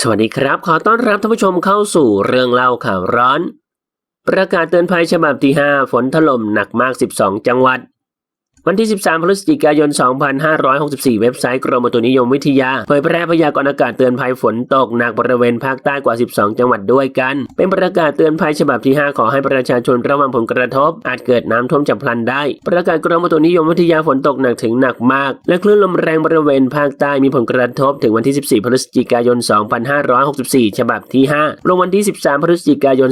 สวัสดีครับ ขอต้อนรับท่านผู้ชมเข้าสู่เรื่องเล่าข่าวร้อน ประกาศเตือนภัยฉบับที่ 5 ฝนถล่มหนักมาก 12 จังหวัด วันที่ 13 พฤศจิกายน 2564 เว็บไซต์กรมอุตุนิยมวิทยา เผยแพร่พยากรณ์อากาศเตือนภัยฝนตกหนักบริเวณภาคใต้กว่า 12 จังหวัดด้วยกัน เป็นประกาศเตือนภัยฉบับที่ 5 ขอให้ประชาชนระวังผลกระทบ อาจเกิดน้ำท่วมฉับพลันได้ ประกาศกรมอุตุนิยมวิทยาฝนตกหนักถึงหนักมาก และคลื่นลมแรงบริเวณภาคใต้มีผลกระทบถึงวันที่ 14 พฤศจิกายน 2564 ฉบับที่ 5 ลงวันที่ 13 พฤศจิกายน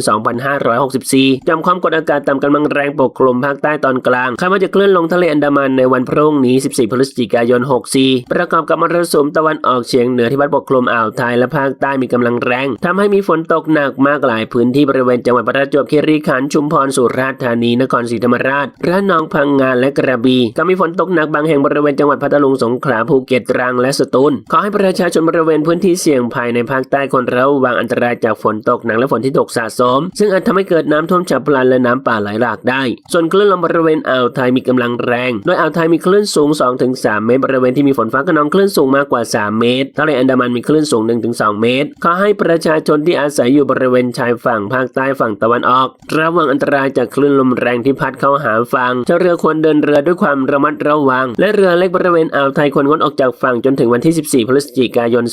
2564จำความกดอากาศต่ำกำลังแรงปกคลุมภาคใต้ตอนกลางคาดว่าจะเคลื่อนลงทะเลอันดามันในวันพรุ่งนี้ 14 พฤศจิกายน 64 ประกอบกับมรสุมตะวันออกเฉียงเหนือที่พัดปกคลุมอ่าวไทยและภาคใต้มีกำลังแรงทำให้มีฝนตกหนักมากหลายพื้นที่บริเวณจังหวัดประจวบคีรีขันธ์ชุมพรสุราษฎร์ธานีนครศรีธรรมราชระนองพังงานและกระบี่ก็มีฝนตกหนักบางแห่งบริเวณจังหวัดพัทลุงสงขลาภูเก็ตตรังและสตูลขอให้ประชาชนบริเวณพื้นที่เสี่ยงภัยในภาคใต้คนระวังอันตรายจากฝนตกหนักและฝนที่ตกสะสม ซึ่งอาจทำให้เกิดน้ำท่วมฉับพลันและน้ำป่าไหลหลากได้ ส่วนคลื่นลมบริเวณอ่าวไทยมีกำลังแรงโดยอ่าวไทยมีคลื่นสูง 2-3 เมตร บริเวณที่มีฝนฟ้าขนองคลื่นสูงมากกว่า 3 เมตรทะเลอันดามันมีคลื่นสูง 1-2 เมตร ขอให้ประชาชนที่อาศัยอยู่บริเวณชายฝั่งภาคใต้ฝั่งตะวันออก ระวังอันตรายจากคลื่นลมแรงที่พัดเข้าหาฝั่งเจ้าเรือควรเดินเรือด้วยความระมัดระวัง และเรือเล็กบริเวณอ่าวไทยควรงดออกจากฝั่งจนถึงวันที่ 14 พฤศจิกายน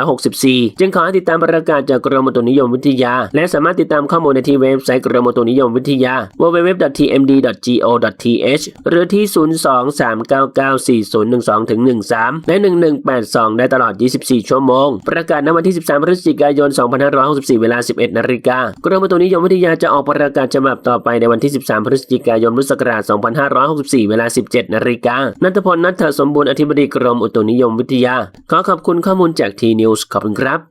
2564 จึงขอให้ติดตามประกาศจากกรมอุตุนิยมวิทยา และสามารถติดตามข้อมูลในที่เว็บไซต์กรมอุตุนิยมวิทยา www.tmd.go.th หรือที่ที่ 023994012ถึง13 และ 1182 ได้ตลอด 24 ชั่วโมง ประกาศณวันที่ 13 พฤศจิกายน 2564 เวลา 11 นาฬิกากรมอุตุนิยมวิทยาจะออกประกาศฉบับต่อไปในวันที่ 13 พฤศจิกายน พุทธศักราช 2564 เวลา 17 นาฬิกา นัทพล นัทสมบูรณ์ อธิบดีกรมอุตุนิยมวิทยา ขอขอบคุณข้อมูลจากทีนิวส์ขอบคุณครับ